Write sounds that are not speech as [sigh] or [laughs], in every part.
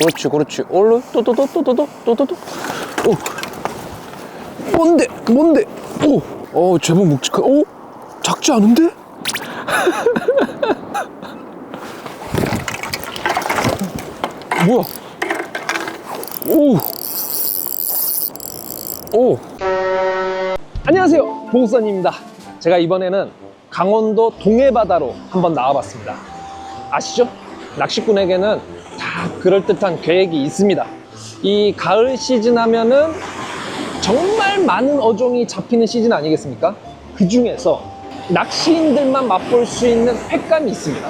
그렇지 그렇지. 얼른 또또또또또또또또 오. 뭔데? 뭔데? 오어 제법 묵직한 오? 작지 않은데? [laughs] 뭐야? 오. 오. 안녕하세요. 봉수사님입니다. 제가 이번에는 강원도 동해바다로 한번 나와봤습니다. 아시죠? 낚시꾼에게는 다 그럴듯한 계획이 있습니다. 이 가을 시즌 하면은 정말 많은 어종이 잡히는 시즌 아니겠습니까? 그 중에서 낚시인들만 맛볼 수 있는 횟감이 있습니다.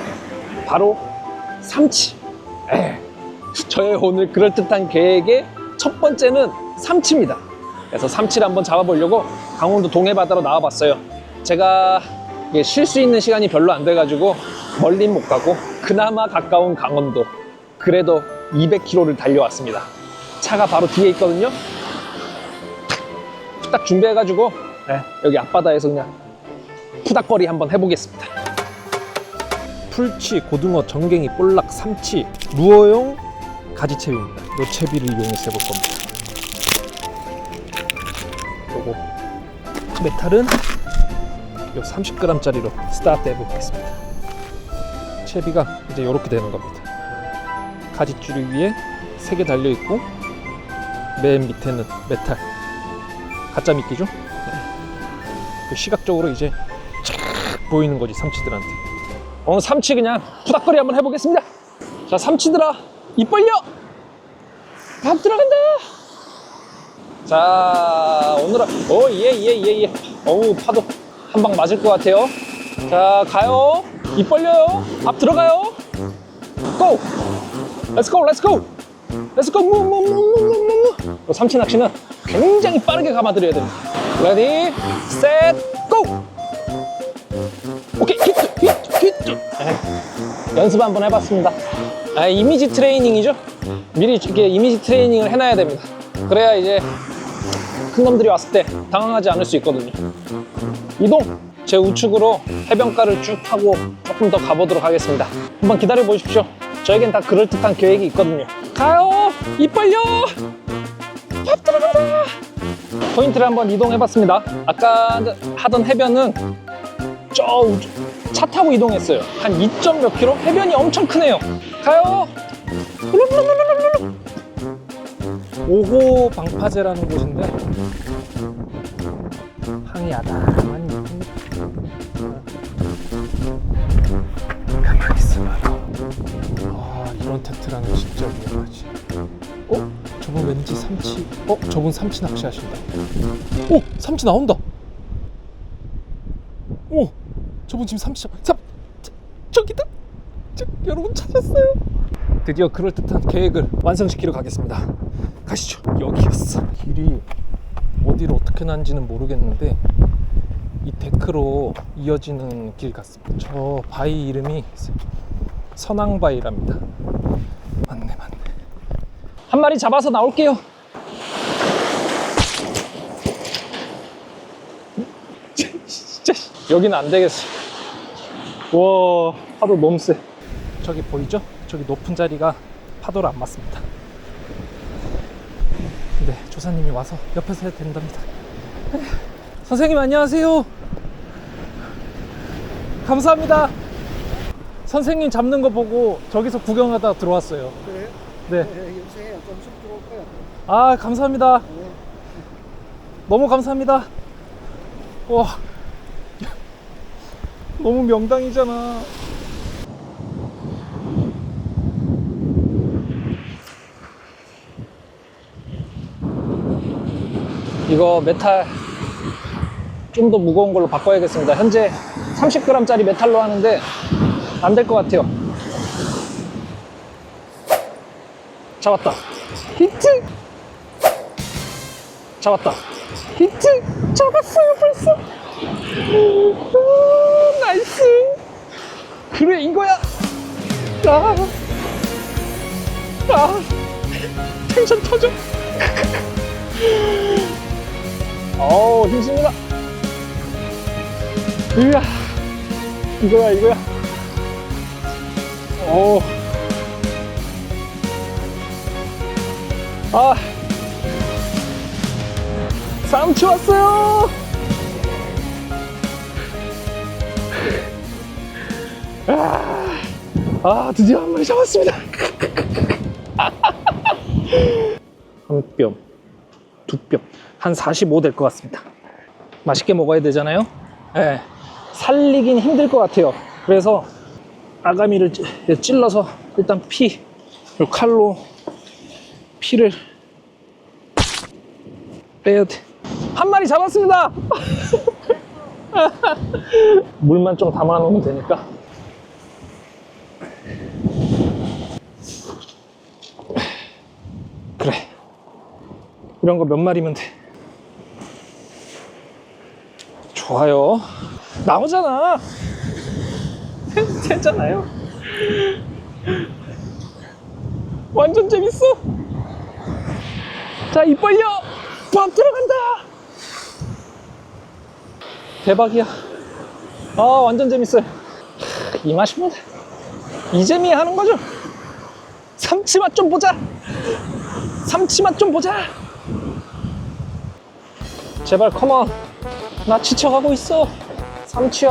바로 삼치. 에, 저의 오늘 그럴듯한 계획의 첫 번째는 삼치입니다. 그래서 삼치를 한번 잡아보려고 강원도 동해바다로 나와봤어요. 제가 쉴 수 있는 시간이 별로 안 돼가지고 멀린 못 가고 그나마 가까운 강원도 그래도 200km를 달려왔습니다. 차가 바로 뒤에 있거든요. 딱 준비해가지고 네, 여기 앞바다에서 그냥 푸닥거리 한번 해보겠습니다. 풀치, 고등어, 정갱이, 볼락, 삼치, 루어용 가지채비입니다. 이 채비를 이용해서 해볼 겁니다. 요거 메탈은 요 30g짜리로 스타트 해보겠습니다. 채비가 이제 이렇게 되는 겁니다. 가지줄이 위에 3개 달려 있고 맨 밑에는 메탈 가짜 미끼죠? 네. 그 시각적으로 이제 쫙 보이는 거지 삼치들한테. 오늘 삼치 그냥 푸닥거리 한번 해보겠습니다. 자 삼치들아 입 벌려. 밥 들어간다. 자 오늘은 오예예예예 어우 파도 한 방 맞을 것 같아요 자 가요 입 벌려요 앞 들어가요 고 렛츠고 렛츠고 렛츠고 무무무무무무 삼치 낚시는 굉장히 빠르게 감아드려야 됩니다. 레디 셋고 오케이 히트 히트 히트 에이, 연습 한번 해봤습니다. 아, 이미지 트레이닝이죠? 미리 이렇게 이미지 트레이닝을 해놔야 됩니다. 그래야 이제 큰 놈들이 왔을 때 당황하지 않을 수 있거든요. 이동! 제 우측으로 해변가를 쭉 타고 조금 더 가보도록 하겠습니다. 한번 기다려 보십시오. 저에겐 다 그럴듯한 계획이 있거든요. 가요! 입 벌려! 밥 들어간다! 포인트를 한번 이동해 봤습니다. 아까 하던 해변은 저 차 타고 이동했어요. 한 2점 몇 킬로? 해변이 엄청 크네요. 가요! 5호 방파제라는 곳인데 항이 가 아 이런 테트라는 진짜 위험하지. 어? 저분 왠지 삼치 어? 저분 삼치 낚시 하신다. 오! 삼치 나온다! 오! 저분 지금 삼치 잡... 잡... 저, 저기다! 저, 여러분 찾았어요! 드디어 그럴 듯한 계획을 완성시키러 가겠습니다. 가시죠. 여기였어. 길이 어디로 어떻게 난지는 모르겠는데 이 데크로 이어지는 길 같습니다. 저 바위 이름이 맞네 한 마리 잡아서 나올게요 진짜 여기는 안 되겠어 와 파도 너무 세 저기 보이죠? 저기 높은 자리가 파도를 안 맞습니다 네, 조사님이 와서 옆에서 해도 된답니다. 선생님 안녕하세요. 감사합니다. 선생님 잡는 거 보고 저기서 구경하다 들어왔어요. 그래요? 네. 네, 요새 좀씩 들어올 거야. 아, 감사합니다. 네. 너무 감사합니다. 와. [laughs] 너무 명당이잖아. 이거 메탈 좀 더 무거운 걸로 바꿔야겠습니다. 현재 30g짜리 메탈로 하는데 안 될 것 같아요. 잡았다. 히트! 잡았다. 히트! 잡았어요, 벌써! 오, 나이스! 그래, 이거야! 아, 아, 텐션 터져! 어우, 힘씁니다! 으아, 이거야, 이거야! 오. 아, 삼치 왔어요. 아, 아, 드디어 한 마리 잡았습니다. [laughs] 한 뼘, 두 뼘, 한 45 될 것 같습니다. 맛있게 먹어야 되잖아요. 예, 살리긴 힘들 것 같아요. 그래서 아가미를 찌- 찔러서 일단 피, 칼로 피를 빼야 돼. 한 마리 잡았습니다. [laughs] 물만 좀 담아 놓으면 되니까. 그래. 이런 거 몇 마리면 돼. 좋아요. 나오잖아. [laughs] 되잖아요. 완전 재밌어. 자, 입 벌려. 밥 들어간다. 대박이야. 아, 완전 재밌어요. 이 맛이면 이 재미 하는 거죠. 삼치 맛 좀 보자. 삼치 맛 좀 보자. 제발 컴온. 나 지쳐가고 있어. 삼치야.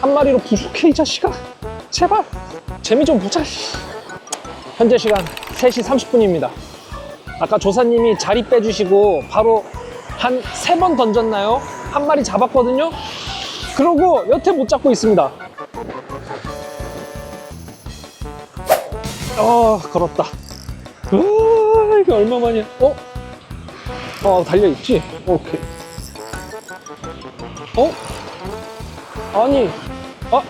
한 마리로 부족해, 이 자식아. 제발. 재미 좀 보자. 씨. 현재 시간 3시 30분입니다. 아까 조사님이 자리 빼주시고 바로 한 세 번 던졌나요? 한 마리 잡았거든요? 그러고 여태 못 잡고 있습니다. 어, 걸었다. 우, 이게 얼마만이야? 어? 어, 달려있지? 오케이. 어? 아니, 아.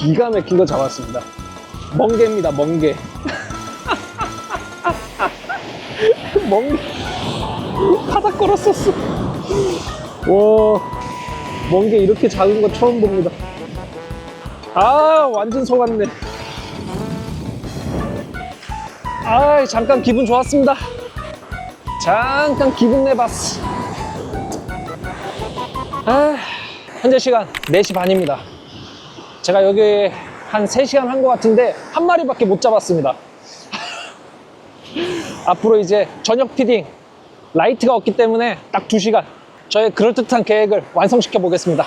기가 막힌 거 잡았습니다. 멍게입니다, 멍게. [laughs] 멍게. 바닥 걸었었어. 와, 멍게 이렇게 작은 거 처음 봅니다. 아, 완전 속았네. 아, 잠깐 기분 좋았습니다. 잠깐 기분 내봤어. 아, 현재 시간 4시 반입니다. 제가 여기 한 3시간 한 것 같은데 한 마리밖에 못 잡았습니다. [laughs] 앞으로 이제 저녁 피딩 라이트가 없기 때문에 딱 2시간 저의 그럴듯한 계획을 완성시켜 보겠습니다.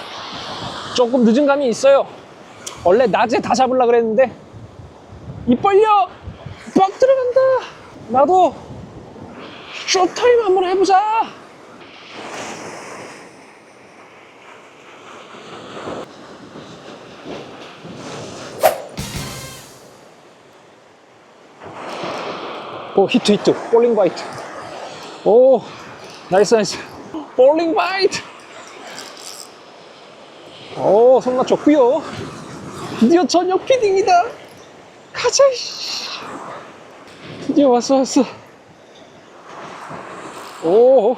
조금 늦은 감이 있어요. 원래 낮에 다 잡으려고 그랬는데 입 벌려! 빡 들어간다! 나도 쇼타임 한번 해보자! 오 히트 히트. 볼링 바이트 오 나이스 나이스. 볼링 바이트 오 손맛 좋구요. 드디어 저녁 피딩이다. 가자. 드디어 왔어 왔어. 오.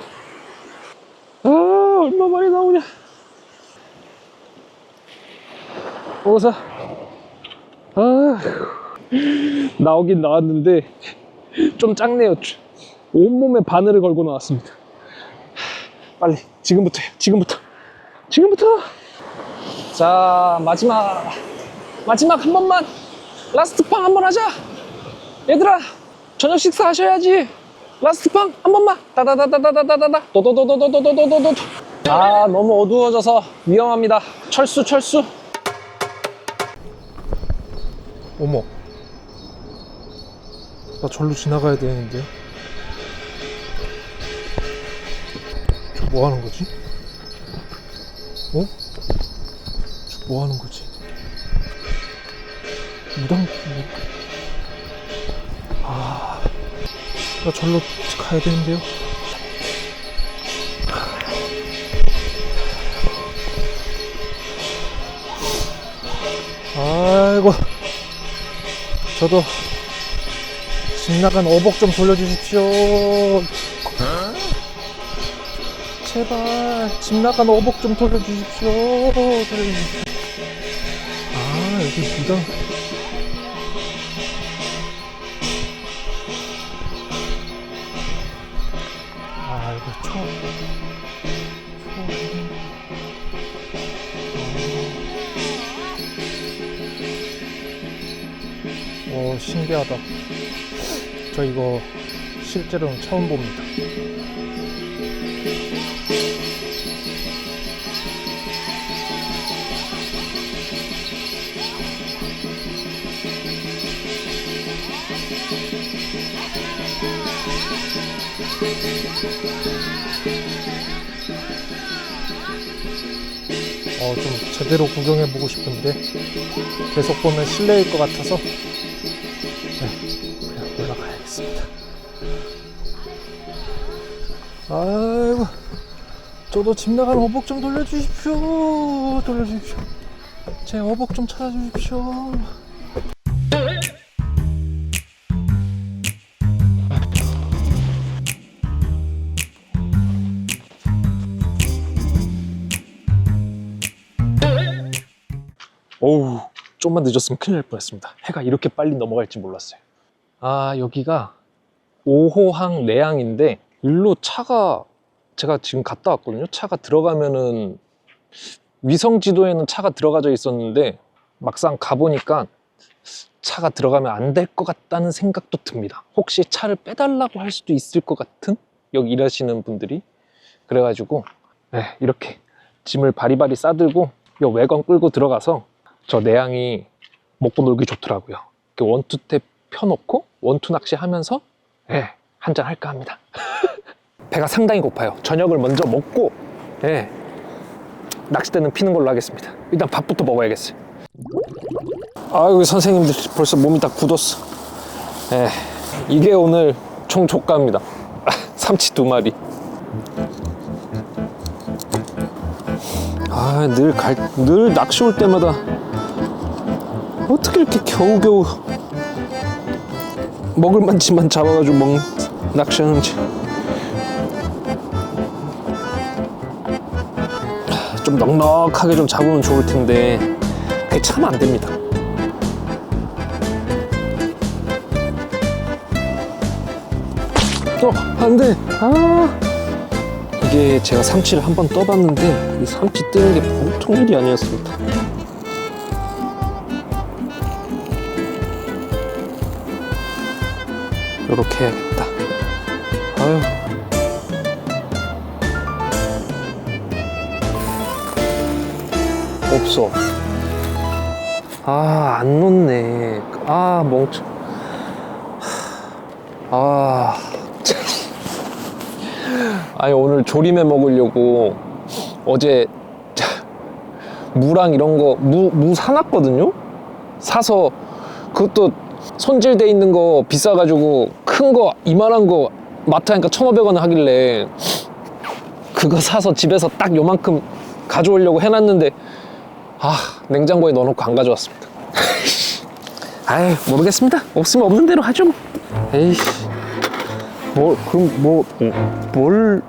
아, 얼마 만에 나오냐. 오사. 아 나오긴 나왔는데 [laughs] 좀 작네요. 온몸에 바늘을 걸고 나왔습니다. 빨리 지금부터 요. 지금부터. 지금부터. 자 마지막. 마지막 한 번만. 라스트 팡 한 번 하자. 얘들아 저녁 식사 하셔야지. 라스트 팡 한 번만. 따다다다다다다다 도도도도도도도도도. 아 너무 어두워져서 위험합니다. 철수 철수. 어머. 나 절로 지나가야 되는데. 저 뭐 하는 거지? 어? 저 뭐 하는 거지? 무당, 뭐... 아. 나 절로 가야 되는데요? 아이고. 저도 집 나간 어복 좀 돌려주십시오. 제발 집 나간 어복 좀 돌려주십시오. 아 여기 무당. 아 이거 처음. 처음. 어, 신기하다. 저 이거 실제로는 처음 봅니다. 어, 좀 제대로 구경해 보고 싶은데 계속 보면 실내일 것 같아서 아이고, 저도 집 나가는 어복 좀 돌려주십시오. 돌려주십시오. 제 어복 좀 찾아주십시오. 오우, 좀만 늦었으면 큰일 날 뻔했습니다. 해가 이렇게 빨리 넘어갈지 몰랐어요. 아, 여기가 5호항 내항인데 일로 차가 제가 지금 갔다 왔거든요. 차가 들어가면은 위성 지도에는 차가 들어가져 있었는데 막상 가보니까 차가 들어가면 안 될 것 같다는 생각도 듭니다. 혹시 차를 빼달라고 할 수도 있을 것 같은 여기 일하시는 분들이 그래가지고 네, 이렇게 짐을 바리바리 싸들고 이 외건 끌고 들어가서 저 내양이 먹고 놀기 좋더라고요. 원투탭 펴놓고 원투 낚시 하면서 예, 한잔 할까 합니다. [laughs] 배가 상당히 고파요. 저녁을 먼저 먹고 예, 낚싯대는 피는 걸로 하겠습니다. 일단 밥부터 먹어야겠어요. 아유 선생님들 벌써 몸이 다 굳었어. 예, 이게 오늘 총 조가입니다. [laughs] 삼치 두 마리. 아, 늘 갈, 늘 낚시 올 때마다 어떻게 이렇게 겨우겨우 먹을 만치만 잡아가지고 먹, 낚시하는지. 좀 넉넉하게 좀 잡으면 좋을 텐데, 그게 참 안 됩니다. 어, 안 돼. 아. 이게 제가 삼치를 한 번 떠봤는데 이 삼치 뜨는 게 보통 일이 아니었습니다. 이렇게 해야겠다. 아유. 없어. 아, 안 놓네. 아, 멍청. 아. 아니 오늘 조림해 먹으려고 어제 무랑 이런 거 무 무 사놨거든요. 사서 그것도 손질돼 있는 거 비싸가지고 큰 거 이만한 거 마트 하니까 1,500원 하길래 그거 사서 집에서 딱 요만큼 가져오려고 해놨는데 아 냉장고에 넣어놓고 안 가져왔습니다. [laughs] 아이 모르겠습니다. 없으면 없는 대로 하죠. 뭐. 에이씨. 뭘 그럼 뭐뭘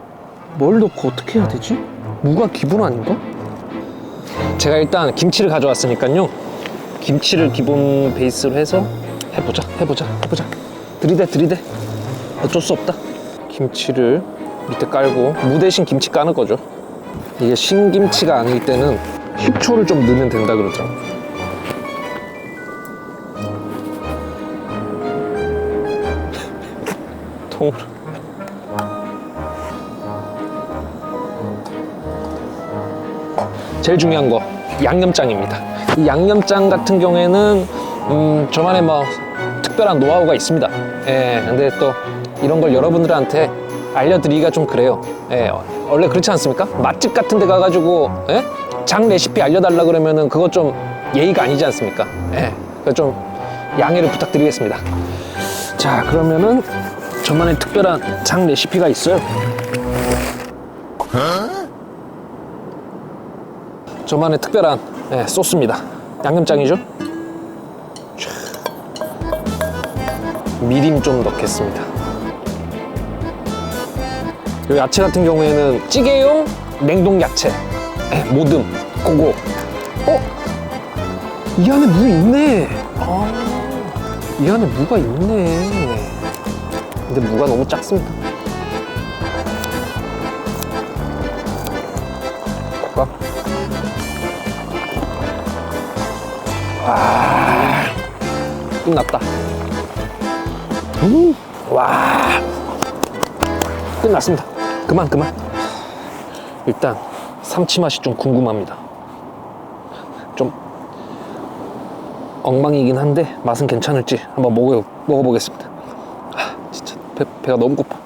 뭘 넣고 어떻게 해야 되지? 무가 기본 아닌가? 제가 일단 김치를 가져왔으니까요. 김치를 기본 베이스로 해서 해보자, 해보자, 해보자. 들이대, 들이대. 어쩔 수 없다. 김치를 밑에 깔고 무 대신 김치 까는 거죠. 이게 신김치가 아닐 때는 식초를 좀 넣으면 된다 그러더라고. [laughs] 통으로. 제일 중요한 거 양념장입니다. 이 양념장 같은 경우에는 음, 저만의 뭐 특별한 노하우가 있습니다. 예, 근데 또 이런 걸 여러분들한테 알려드리기가 좀 그래요. 예, 원래 그렇지 않습니까? 맛집 같은 데 가가지고 예? 장 레시피 알려달라 그러면은 그거 좀 예의가 아니지 않습니까? 예, 그좀 양해를 부탁드리겠습니다. 자, 그러면은 저만의 특별한 장 레시피가 있어요. 저만의 특별한 예, 소스입니다. 양념장이죠. 촤. 미림 좀 넣겠습니다. 이 야채 같은 경우에는 찌개용 냉동 야채, 예, 모듬, 고고. 어? 이 안에 무 있네. 아, 이 안에 무가 있네. 근데 무가 너무 작습니다. kok각. 아, 끝났다. 음, 와. 끝났습니다. 그만, 그만. 일단, 삼치 맛이 좀 궁금합니다. 엉망이긴 한데, 맛은 괜찮을지 한번 먹어, 먹어보겠습니다. 아, 진짜, 배, 배가 너무 고파.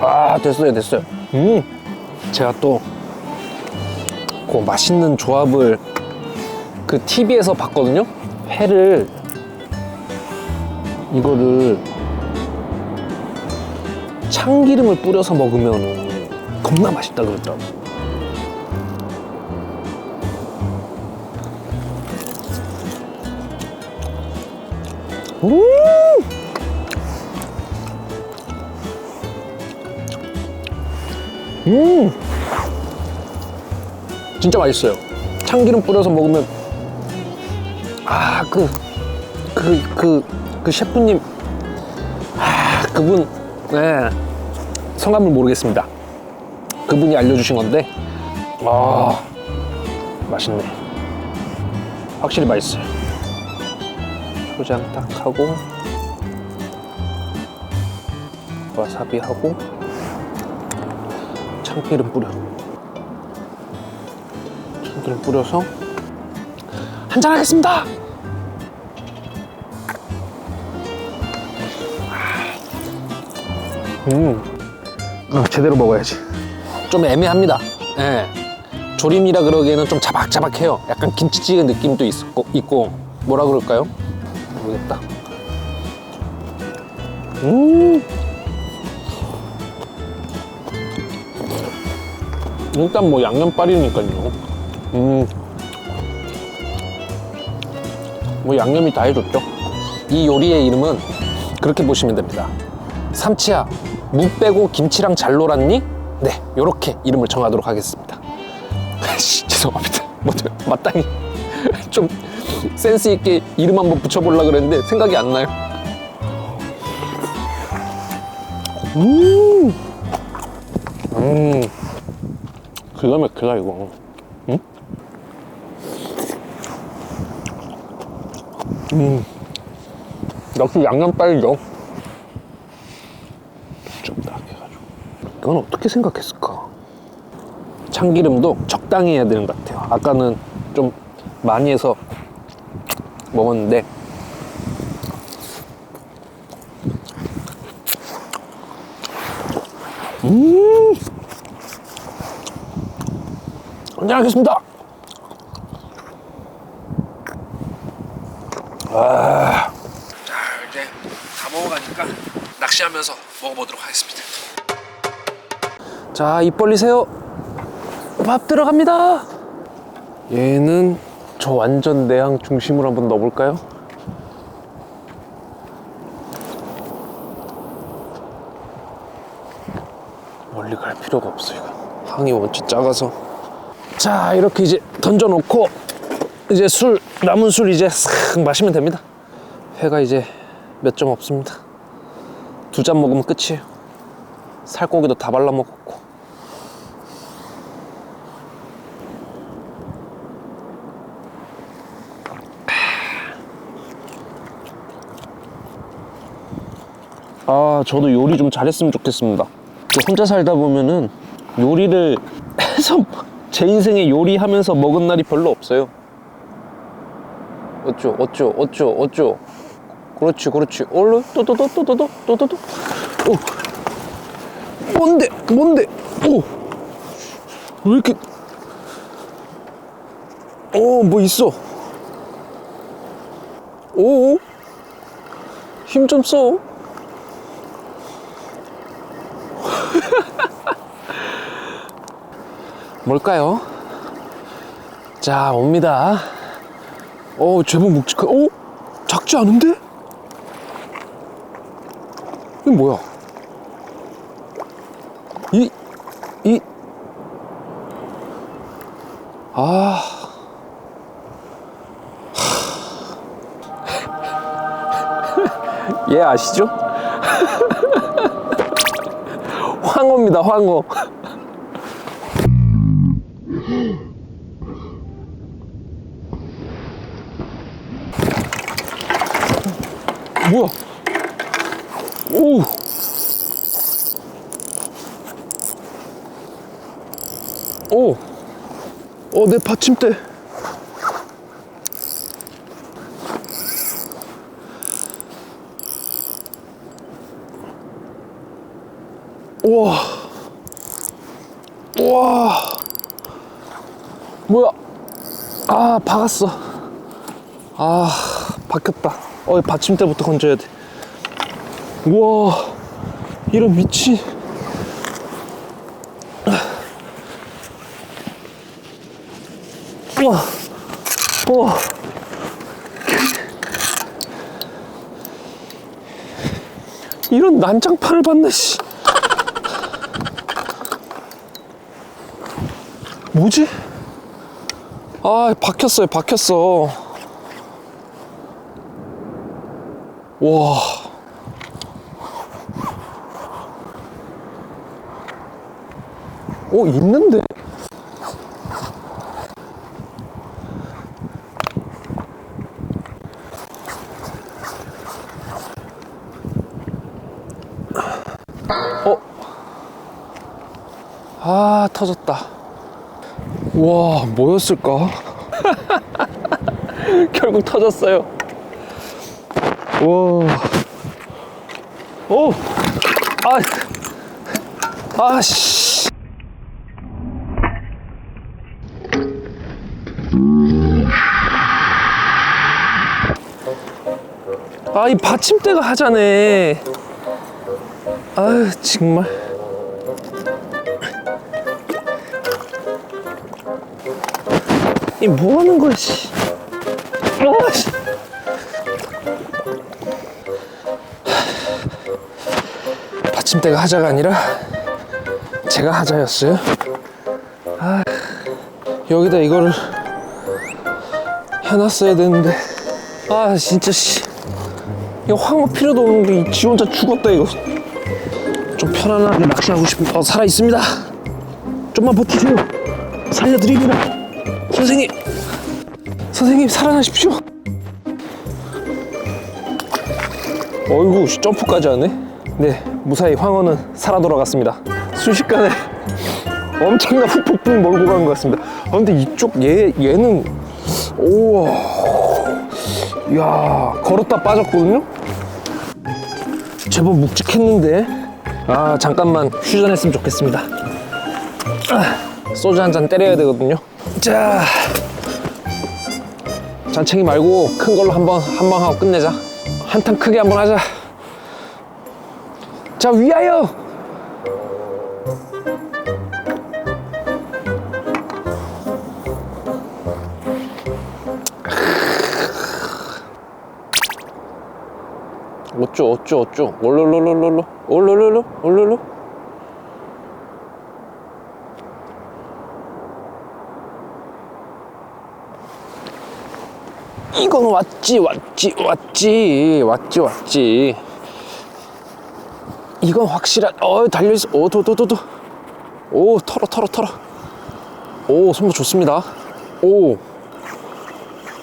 아 됐어요 됐어요 음 제가 또 그 맛있는 조합을 그 TV에서 봤거든요 회를 이거를 참기름을 뿌려서 먹으면 겁나 맛있다 그러더라고 음 음! 진짜 맛있어요. 참기름 뿌려서 먹으면, 아, 그, 그, 그, 그 셰프님, 아, 그분, 네. 성함을 모르겠습니다. 그분이 알려주신 건데, 아, 맛있네. 확실히 맛있어요. 초장 딱 하고, 와사비 하고, 참기름 뿌려. 참기름 뿌려서 한잔 하겠습니다. 음, 어, 제대로 먹어야지. 좀 애매합니다. 예. 조림이라 그러기에는 좀 자박자박해요. 약간 김치찌개 느낌도 있고, 있고 뭐라 그럴까요? 모르겠다. 음. 일단 뭐 양념빨이니까요. 음. 뭐 양념이 다 해줬죠. 이 요리의 이름은 그렇게 보시면 됩니다. 삼치야, 무 빼고 김치랑 잘 놀았니? 네, 요렇게 이름을 정하도록 하겠습니다. [laughs] 씨, 죄송합니다. 뭐, 마땅히 [laughs] 좀 센스 있게 이름 한번 붙여보려 그랬는데 생각이 안 나요. 음, 음. 기가 막히다 이거 응? 음 역시 양념 빨이죠 좀 딱 해가지고 이건 어떻게 생각했을까? 참기름도 적당히 해야 되는 것 같아요. 아까는 좀 많이 해서 먹었는데. 음! 안녕하겠습니다. 아, 자 이제 다 먹어가니까 낚시하면서 먹어보도록 하겠습니다. 자, 입 벌리세요. 밥 들어갑니다. 얘는 저 완전 내항 중심으로 한번 넣어볼까요? 멀리 갈 필요가 없어 이거. 항이 원체 작아서. 자 이렇게 이제 던져놓고 이제 술 남은 술 이제 싹 마시면 됩니다 회가 이제 몇 점 없습니다 두 잔 먹으면 끝이에요 살코기도 다 발라 먹었고 아 저도 요리 좀 잘했으면 좋겠습니다. 저 혼자 살다 보면은 요리를 해서 제 인생에 요리하면서 먹은 날이 별로 없어요. 어쩌 어쩌 어쩌 어쩌. 그렇지 그렇지. 얼른 또또또또또또또또 오 뭔데 뭔데? 오 왜 이렇게 오 뭐 있어? 오 힘 좀 써. 뭘까요? 자, 옵니다. 어, 제법 묵직한, 어? 작지 않은데? 이게 뭐야? 이, 이, 아. [laughs] 얘 아시죠? [laughs] 황어입니다, 황어. 뭐야? 오! 오! 어, 내 받침대. 우와. 우와. 뭐야? 아, 박았어. 아, 박혔다. 어, 받침대부터 건져야 돼. 우와, 이런 미친. 우와, 우와. 이런 난장판을 봤네, 씨. 뭐지? 아, 박혔어요, 박혔어. 와. 어, 있는데? 어? 아, 터졌다. 와, 뭐였을까? [laughs] 결국 터졌어요. 와. 오! 아! 아, 씨. 아, 이 받침대가 하자네. 아유, 정말. 이 뭐 하는 거야, 씨. 아, 씨. 받침대가 하자가 아니라 제가 하자였어요. 아, 여기다 이거를 해놨어야 되는데. 아, 진짜, 씨. 이거 황호 필요도 없는데, 지 혼자 죽었다, 이거. 좀 편안하게 낚시하고 싶은, 어, 살아 있습니다. 좀만 버티세요. 살려드립니다. 선생님. 선생님, 살아나십시오. 어이구, 씨, 점프까지 하네. 네, 무사히 황어는 살아 돌아갔습니다. 순식간에 [laughs] 엄청난 후폭풍 몰고 간 것 같습니다. 아, 근데 이쪽 얘, 얘는, 우와. 이야, 걸었다 빠졌거든요? 제법 묵직했는데. 아, 잠깐만 휴전했으면 좋겠습니다. 아, 소주 한 잔 때려야 되거든요. 자, 잔챙이 말고 큰 걸로 한번 한 방 하고 끝내자. 한탕 크게 한번 하자. 자, 위하여! 어쭈 어쭈 어쭈 올롤롤롤롤로. 올롤롤로 올롤로. 이건 왔지 왔지 왔지. 왔지 왔지 이건 확실한 어 달려있어. 오도도도도. 오 털어 털어 털어. 오 손목 좋습니다. 오.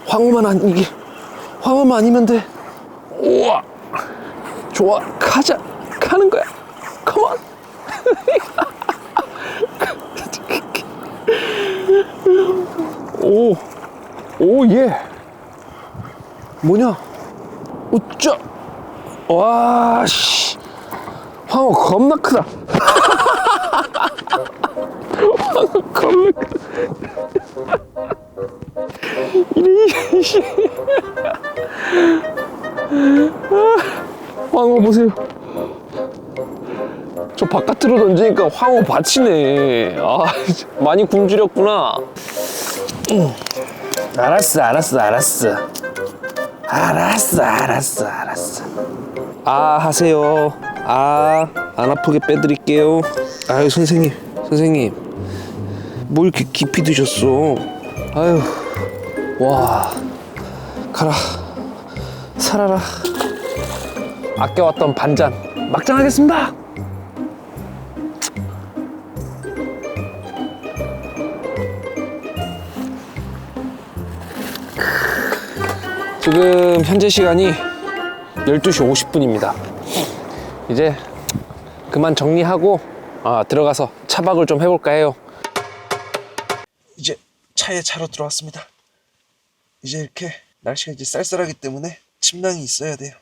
황후만 아니게 황후만 아니면 돼. 우와. 좋아. 가자. 가는 거야. 컴온 [laughs] 오 오 예. 뭐냐? 우짜 와씨 황어 겁나 크다 황어 겁나 크다 황어 보세요. 저 바깥으로 던지니까 황어 받치네. 아, 많이 굶주렸구나. 음. 알았어, 알았어, 알았어. 알았어, 알았어, 알았어. 아, 하세요. 아, 안 아프게 빼드릴게요. 아유, 선생님, 선생님. 뭐 이렇게 깊이 드셨어? 아유, 와. 가라. 살아라. 아껴왔던 반잔 막장 하겠습니다. 지금 현재 시간이 12시 50분입니다. 이제 그만 정리하고 아, 들어가서 차박을 좀 해볼까 해요. 이제 차에 차로 들어왔습니다. 이제 이렇게 날씨가 이제 쌀쌀하기 때문에 침낭이 있어야 돼요.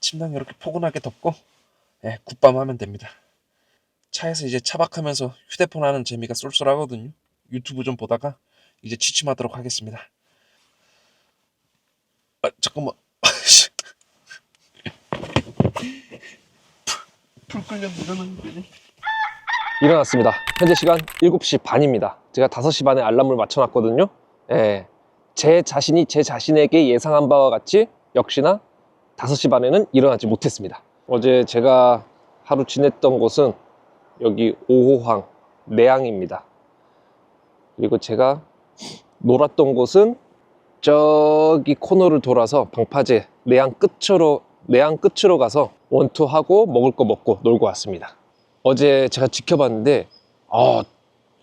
침낭 이렇게 포근하게 덮고 예, 굿밤 하면 됩니다. 차에서 이제 차박하면서 휴대폰 하는 재미가 쏠쏠하거든요. 유튜브 좀 보다가 이제 취침하도록 하겠습니다. 아 잠깐만. [laughs] 풀 끌려 일어나는 거네. 일어났습니다. 현재 시간 7시 반입니다. 제가 5시 반에 알람을 맞춰놨거든요. 예. 제 자신이 제 자신에게 예상한 바와 같이 역시나 5시 반에는 일어나지 못했습니다. 어제 제가 하루 지냈던 곳은 여기 오호항 내양입니다. 그리고 제가 놀았던 곳은 저기 코너를 돌아서 방파제 내양 끝으로 내양 끝으로 가서 원투하고 먹을 거 먹고 놀고 왔습니다. 어제 제가 지켜봤는데 아,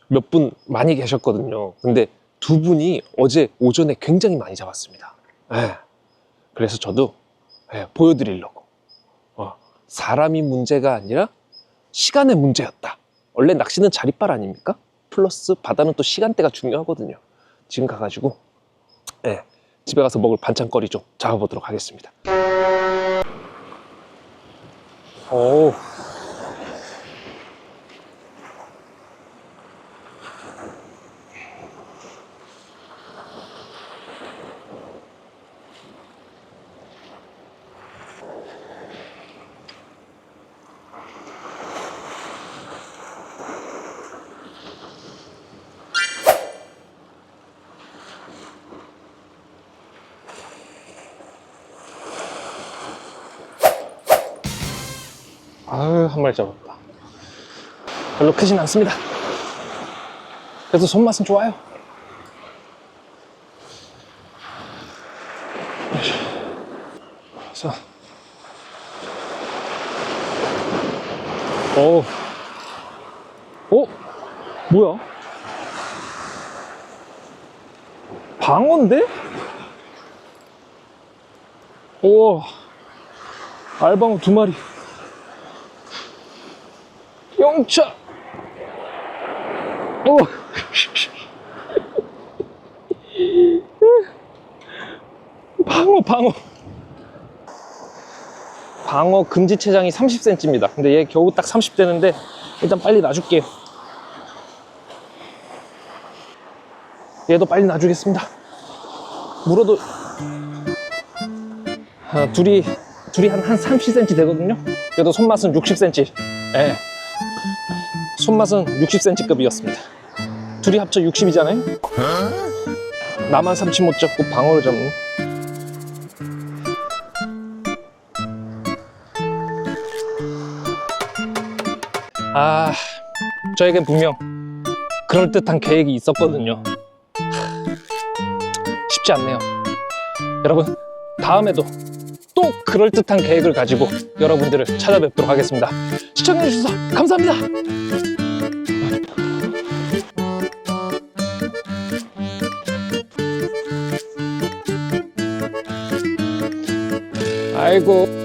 몇 분 많이 계셨거든요. 근데 두 분이 어제 오전에 굉장히 많이 잡았습니다. 예. 그래서 저도 예, 보여드리려고 어, 사람이 문제가 아니라 시간의 문제였다. 원래 낚시는 자리빨 아닙니까? 플러스 바다는 또 시간대가 중요하거든요. 지금 가가지고 예, 집에 가서 먹을 반찬거리 좀 잡아보도록 하겠습니다. 오. 아유, 한 마리 잡았다. 별로 크진 않습니다. 그래도 손맛은 좋아요. 그래서, 어, 어, 뭐야? 방어인데? 우와, 알방어 두 마리. 영차. 오. 방어, 방어. 방어 금지 체장이 30cm입니다. 근데 얘 겨우 딱 30 되는데 일단 빨리 놔줄게요. 얘도 빨리 놔주겠습니다. 물어도 아, 둘이 둘이 한, 한 30cm 되거든요. 그래도 손맛은 60cm. 예. 손맛은 60cm급이었습니다. 둘이 합쳐 60이잖아요? 나만 삼치 못 잡고 방어를 잡는. 아, 저에겐 분명 그럴듯한 계획이 있었거든요. 쉽지 않네요. 여러분, 다음에도 또 그럴듯한 계획을 가지고 여러분들을 찾아뵙도록 하겠습니다. 시청해주셔서 감사합니다. 아이고.